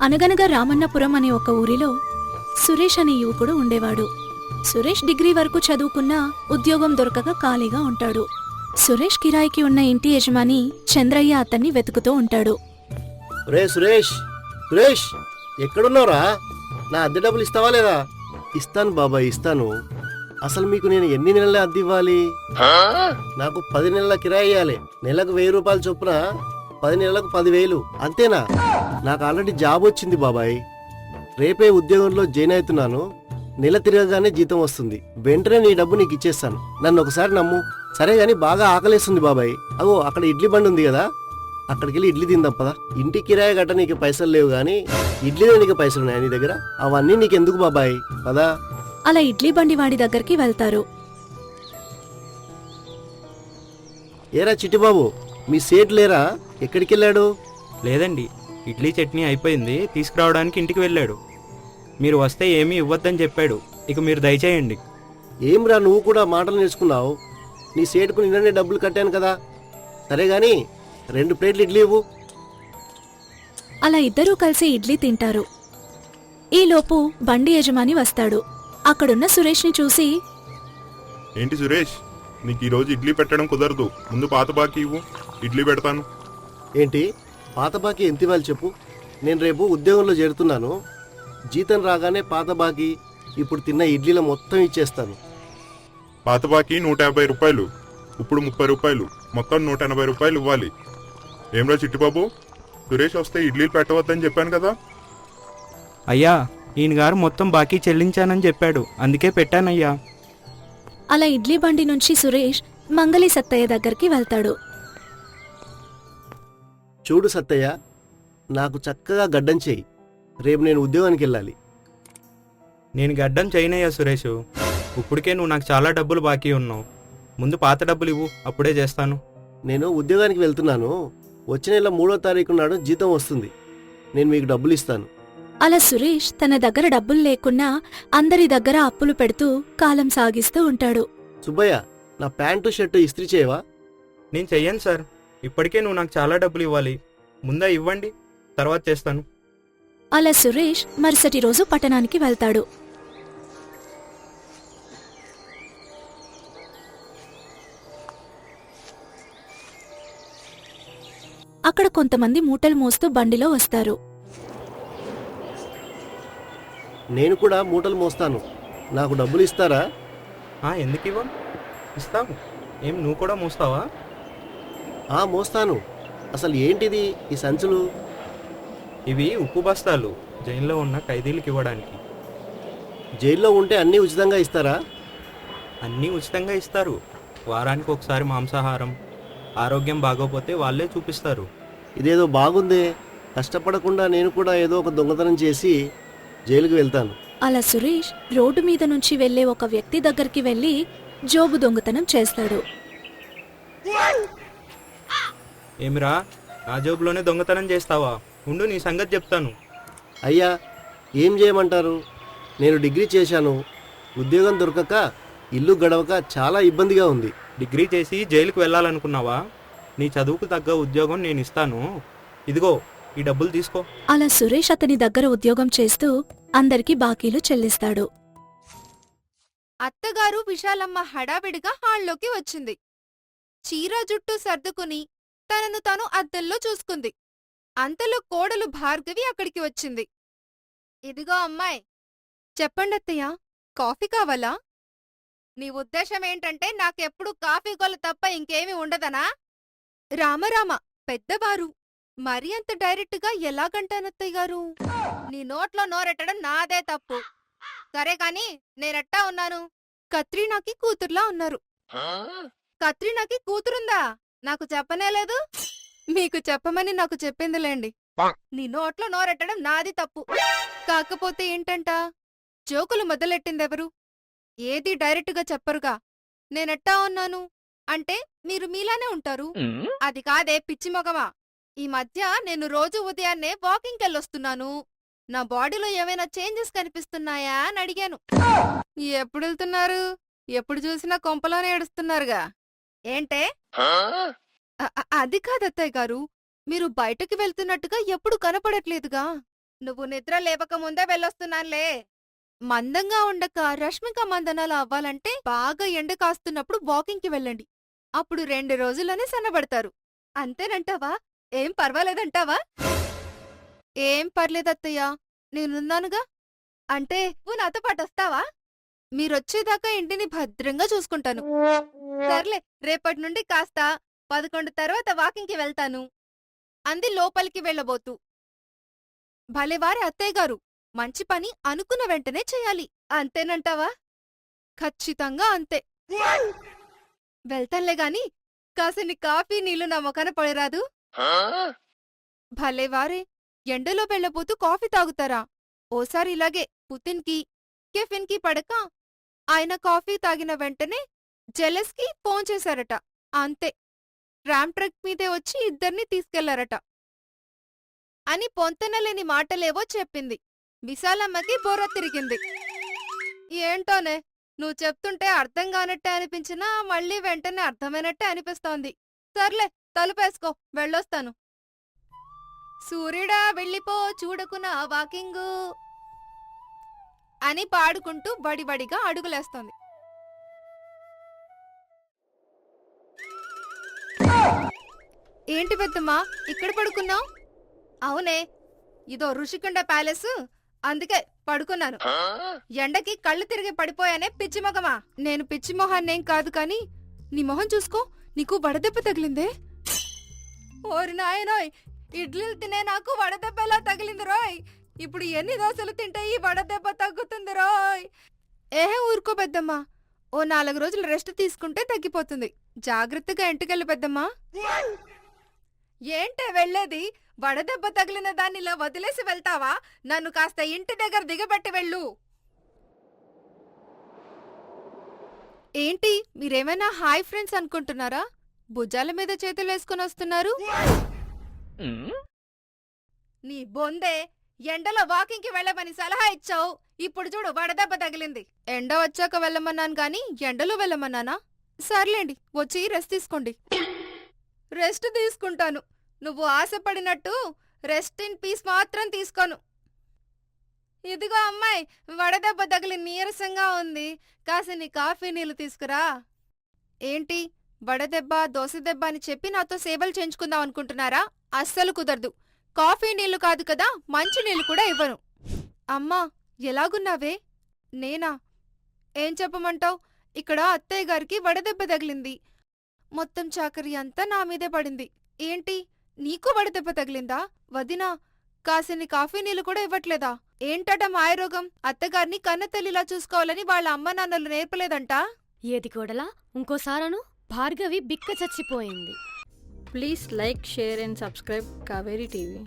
అనగనగా రామన్నపురం అనే ఒక ఊరిలో సురేష్ అనే యువకుడు ఉండేవాడు. సురేష్ డిగ్రీ వరకు చదువుకున్నా ఉద్యోగం దొరకక ఖాళీగా ఉంటాడు. సురేష్ కిరాయికి ఉన్న ఇంటి యజమాని చంద్రయ్య అతన్ని వెతుకుతూ ఉంటాడు. రే సురేష్ సురేష్ ఎక్కడున్నావురా? నా అద్దె డబ్బులు ఇస్తావా లేదా? ఇస్తాను బాబాయ్ ఇస్తాను. అసలు మీకు నేను ఎన్ని నెలల అద్దె ఇవ్వాలి? నాకు పది నెలల కిరాయి ఇవ్వాలి నెలకు వెయ్యి రూపాయలు చొప్పున పది నెలలకు పదివేలు. అంతేనా? నాకు ఆల్రెడీ జాబ్ వచ్చింది బాబాయ్. రేపే ఉద్యోగంలో జాయిన్ అవుతున్నాను. నెల తిరగగానే జీతం వస్తుంది. వెంటనే నీ డబ్బు నీకు ఇచ్చేస్తాను. నన్ను ఒకసారి నమ్ము. సరే గాని బాగా ఆకలేస్తుంది బాబాయ్. అగో అక్కడ ఇడ్లీ బండి ఉంది కదా. అక్కడికి వెళ్ళి ఇడ్లీ తిందాం పదా. ఇంటి కిరాయి గట్ట నీకు పైసలు లేవు గాని ఇడ్లీలో నీకు పైసలు ఉన్నాయి నీ దగ్గర? అవన్నీ నీకు ఎందుకు బాబాయ్? పదా. అలా ఇడ్లీ బండి వాడి దగ్గరికి వెళ్తారు. ఏరా చిట్టిబాబు మీ సేట్ లేరా? ఎక్కడికి వెళ్ళాడు లేదండి ఇడ్లీ చట్నీ అయిపోయింది తీసుకురావడానికి ఇంటికి వెళ్ళాడు. మీరు వస్తే ఏమీ ఇవ్వద్దని చెప్పాడు ఇక మీరు దయచేయండి. ఏమ్రా నువ్వు కూడా మాటలు నేర్చుకున్నావు? నీ సేటుకు నిన్ననే డబ్బులు కట్టాను కదా. సరే గాని రెండు ప్లేట్లు ఇడ్లీ ఇవ్వు. అలా ఇద్దరూ కలిసి ఇడ్లీ తింటారు. ఈలోపు బండి యజమాని వస్తాడు. అక్కడున్న సురేష్ని చూసి ఏంటి సురేష్ నీకు ఈరోజు ఇడ్లీ పెట్టడం కుదరదు. ముందు పాత బాకీ ఇవ్వు ఇడ్లీ పెడతాను. ఏంటి? పాత బాకీ ఎంత ఇవ్వాలి చెప్పు. నేను రేపు ఉద్యోగంలో చేరుతున్నాను. జీతం రాగానే పాత బాకీ ఇప్పుడు తిన్న ఇడ్లీల మొత్తం ఇచ్చేస్తాను. పాత బాకీ నూట యాభై రూపాయలు ఇప్పుడు ముప్పై రూపాయలు మొత్తం నూట ఎనభై రూపాయలు ఇవ్వాలి. ఏమ్రా చిట్టిబాబు? సురేష్ వస్తే ఇడ్లీలు పెట్టవద్దని చెప్పాను కదా. అయ్యా ఈయన గారు మొత్తం బాకీ చెల్లించానని చెప్పాడు. అందుకే పెట్టానయ్యా. అలా ఇడ్లీ బండి నుంచి సురేష్ మంగలి సత్తయ్య దగ్గరికి వెళ్తాడు. చూడు సత్తయ్య నాకు చక్కగా గడ్డం చేయి. రేపు నేను ఉద్యోగానికి వెళ్ళాలి. నేను గడ్డం చేయనయ్యా సురేష్. ఇప్పటికే నువ్వు నాకు చాలా డబ్బులు బాకీ ఉన్నావు. ముందు పాత డబ్బులు ఇవ్వు అప్పుడే చేస్తాను. నేను ఉద్యోగానికి వెళ్తున్నాను. వచ్చే నెల మూడో తారీఖు నాడు జీతం వస్తుంది. నేను మీకు డబ్బులు ఇస్తాను. అలా సురేష్ తన దగ్గర డబ్బులు లేకున్నా అందరి దగ్గర అప్పులు పెడుతూ కాలం సాగిస్తూ ఉంటాడు. సుబ్బయ్య నా ప్యాంటు షర్టు ఇస్త్రీ చేయవా? నేను చెయ్యను సార్. ఇప్పటికే నువ్వు నాకు చాలా డబ్బులు ఇవ్వాలి. ముందా ఇవ్వండి తర్వాత చేస్తాను. అలా సురేష్ మరుసటి రోజు పట్టణానికి వెళ్తాడు. అక్కడ కొంతమంది మూటలు మోస్తూ బండిలో వస్తారు. నేను కూడా మూటలు మోస్తాను. నాకు డబ్బులు ఇస్తారా? ఆ, ఎందుకు ఇవ్వం ఇస్తాము. ఏం నువ్వు కూడా మోస్తావా? ఆ మోస్తాను. అసలు ఏంటిది ఈ సంచులు? ఇవి ఉప్పు బస్తాలు జైల్లో ఉన్న ఖైదీలకు ఇవ్వడానికి. జైల్లో ఉంటే అన్నీ ఉచితంగా ఇస్తారా? అన్నీ ఉచితంగా ఇస్తారు. వారానికి ఒకసారి మాంసాహారం ఆరోగ్యం బాగోపోతే వాళ్ళే చూపిస్తారు. ఇదేదో బాగుందే. కష్టపడకుండా నేను కూడా ఏదో ఒక దొంగతనం చేసి జైలుకి వెళ్తాను. అలా సురేష్ రోడ్డు మీద నుంచి వెళ్ళే ఒక వ్యక్తి దగ్గరికి వెళ్ళి జోబు దొంగతనం చేస్తాడు. ఏమిరా? నా జోబులోనే దొంగతనం చేస్తావా? ఉండు నీ సంగతి చెప్తాను. అయ్యా ఏం చేయమంటారు? నేను డిగ్రీ చేశాను. ఉద్యోగం దొరకక ఇల్లు గడవక చాలా ఇబ్బందిగా ఉంది. డిగ్రీ చేసి జైలుకు వెళ్ళాలనుకున్నావా? నీ చదువుకు తగ్గ ఉద్యోగం నేను ఇస్తాను. ఇదిగో ఈ డబ్బులు తీసుకో. అలా సురేష్ అతని దగ్గర ఉద్యోగం చేస్తూ అందరికీ బాకీలు చెల్లిస్తాడు. అత్తగారు విశాలమ్మ హడావిడిగా హాల్లోకి వచ్చింది. చీర జుట్టు సర్దుకుని తనను తాను అద్దంలో చూసుకుంది. అంతలో కోడలు భార్గవి అక్కడికి వచ్చింది. ఇదిగో అమ్మాయి. చెప్పండత్తయ్య కాఫీ కావాలా? నీ ఉద్దేశం ఏంటంటే నాకెప్పుడు కాఫీ గొల్ల తప్ప ఇంకేమీ ఉండదనా? రామరామ పెద్దవారు. మరీ అంత డైరెక్ట్గా ఎలాగంటానత్తయ్య గారు? నీ నోట్లో నోరెట్టడం నాదే తప్పు. సరే కాని నేనెట్టా ఉన్నాను? కత్రీనాకి కూతుర్లా ఉన్నారు. కత్రీనాకి కూతురుందా? నాకు చెప్పనే లేదు. మీకు చెప్పమని నాకు చెప్పిందిలేండి. నీ నోట్లో నోరెట్టడం నాది తప్పు. కాకపోతే ఏంటంట? జోకులు మొదలెట్టిందెవరు? ఏది డైరెక్ట్గా చెప్పరుగా? నేనెట్టా ఉన్నాను? అంటే మీరు మీలానే ఉంటారు? అది కాదే పిచ్చి మొగమా? ఈ మధ్య నేను రోజు ఉదయాన్నే వాకింగ్ కెళ్ళొస్తున్నాను నా బాడీలో ఏమైనా చేంజెస్ కనిపిస్తున్నాయా అని అడిగాను. ఎప్పుడు వెళ్తున్నారు ఎప్పుడు చూసినా కొంపలోనే ఏడుస్తున్నారుగా. ఏంటే? అది కాదత్తయ్య గారు. మీరు బయటకు వెళ్తున్నట్టుగా ఎప్పుడు కనపడట్లేదుగా. నువ్వు నిద్ర లేవక ముందే వెళ్ళొస్తున్నానులే. మందంగా ఉండక రష్మిక మందనాలు అవ్వాలంటే బాగా ఎండ కాస్తున్నప్పుడు వాకింగ్కి వెళ్ళండి. అప్పుడు రెండు రోజుల్లోనే సన్నబడతారు. అంతేనంటావా? ఏం పర్వాలేదంటావా? ఏం పర్లేదత్తయ్యా నేనున్నానుగా. అంటే నువ్వు నాతో పాటు వస్తావా? మీరొచ్చేదాకా ఇంటిని భద్రంగా చూసుకుంటాను. సర్లే రేపటి నుండి కాస్త పదకొండు తర్వాత వాకింగ్కి వెళ్తాను. అంది లోపలికి వెళ్ళబోతూ. భలేవారి అత్తయ్య గారు మంచి పని అనుకున్న వెంటనే చెయ్యాలి అంతేనంటావా? ఖచ్చితంగా అంతే. వెళ్తానులే గాని కాసిని కాఫీ నీళ్ళు నా మొఖాన పడరాదు. భలేవారే ఎండలో వెళ్ళబోతూ కాఫీ తాగుతారా? ఓసారి ఇలాగే పుతిన్కి కెఫిన్కి పడక ఆయన కాఫీ తాగిన వెంటనే జెలస్కి ఫోన్ చేశారట. అంతే. ర్యామ్ ట్రక్ మీదే వచ్చి ఇద్దరిని తీసుకెళ్ళారట. అని పొంతనలేని మాటలేవో చెప్పింది. విశాలమ్మకి బోర తిరిగింది. ఏంటోనే నువ్వు చెప్తుంటే అర్థం కానట్టే అనిపించినా మళ్ళీ వెంటనే అర్థమైనట్టే అనిపిస్తోంది. సర్లే తలుపేసుకో వెళ్ళొస్తాను. సూర్యుడా వెళ్ళిపో చూడకున వాకింగు. అని పాడుకుంటూ బడిబడిగా అడుగులేస్తోంది. ఏంటి పెద్దమ్మా? ఇక్కడ పడుకున్నావు? అవునే. ఇదో ఋషికొండ ప్యాలెస్. అందుకే పడుకున్నాను. ఎండకి కళ్ళు తిరిగి పడిపోయానే పిచ్చి మొగమా. నేను పిచ్చి మొహాన్నేం కాదు కాని నీ మొహం చూసుకో. నీకు వడదెబ్బ తగిలిందే. ఓరి నాయనోయ్ ఇడ్లీలు తినే నాకు వడదెబ్బ ఎలా తగిలింది రోయ్. ఇప్పుడు ఎన్ని దోశలు తింటే ఈ వడదెబ్బ తగ్గుతుంది రోయ్. ఏహే ఊరుకో పెద్దమ్మా. ఓ నాలుగు రోజులు రెస్ట్ తీసుకుంటే తగ్గిపోతుంది. జాగ్రత్తగా ఇంటికెళ్ళు పెద్దమ్మా. ఏంటే వెళ్ళేది? వడదెబ్బ తగిలిన దానిలా వదిలేసి వెళ్తావా? నన్ను కాస్త ఇంటి దగ్గర దిగబెట్టి వెళ్ళు. ఏంటి? మీరేమైనా హాయ్ ఫ్రెండ్స్ అనుకుంటున్నారా? భుజాల మీద చేతులు వేసుకుని వస్తున్నారు. నీ బొందే ఎండలో వాకింగ్కి వెళ్ళమని సలహా ఇచ్చావు. ఇప్పుడు చూడు వడదెబ్బ తగిలింది. ఎండ వచ్చాక వెళ్ళమన్నాను గాని ఎండలో వెళ్ళమన్నానా? సర్లేండి వచ్చి రెస్ట్ తీసుకోండి. రెస్ట్ తీసుకుంటాను. నువ్వు ఆశపడినట్టు రెస్ట్ ఇన్ పీస్ మాత్రం తీసుకోను. ఇదిగో అమ్మాయి వడదెబ్బ తగిలి నీరసంగా ఉంది. కాసి నీ కాఫీ నీళ్ళు తీసుకురా. ఏంటి వడదెబ్బ దోసదెబ్బ అని చెప్పి నాతో సేవలు చేయించుకుందాం అనుకుంటున్నారా? అస్సలు కుదరదు. కాఫీ నీళ్ళు కాదు కదా మంచి నీళ్ళు కూడా ఇవ్వను. అమ్మా ఎలాగున్నావే? నేనా? ఏం చెప్పమంటావ్? ఇక్కడ అత్తయ్య గారికి వడదెబ్బ తగిలింది. మొత్తం చాకరీ అంతా నా మీదే పడింది. ఏంటి? నీకు వడదెబ్బ తగిలిందా? వదినా కాసిని కాఫీ నీళ్ళు కూడా ఇవ్వట్లేదా? ఏంటట మాయరోగం? అత్తగారిని కన్నతల్లిలా చూసుకోవాలని వాళ్ళ అమ్మ నాన్నలు నేర్పలేదంట? ఏది కోడలా ఇంకోసారను భార్గవి బిక్క చచ్చిపోయింది. Please like, share and subscribe Kaveri TV.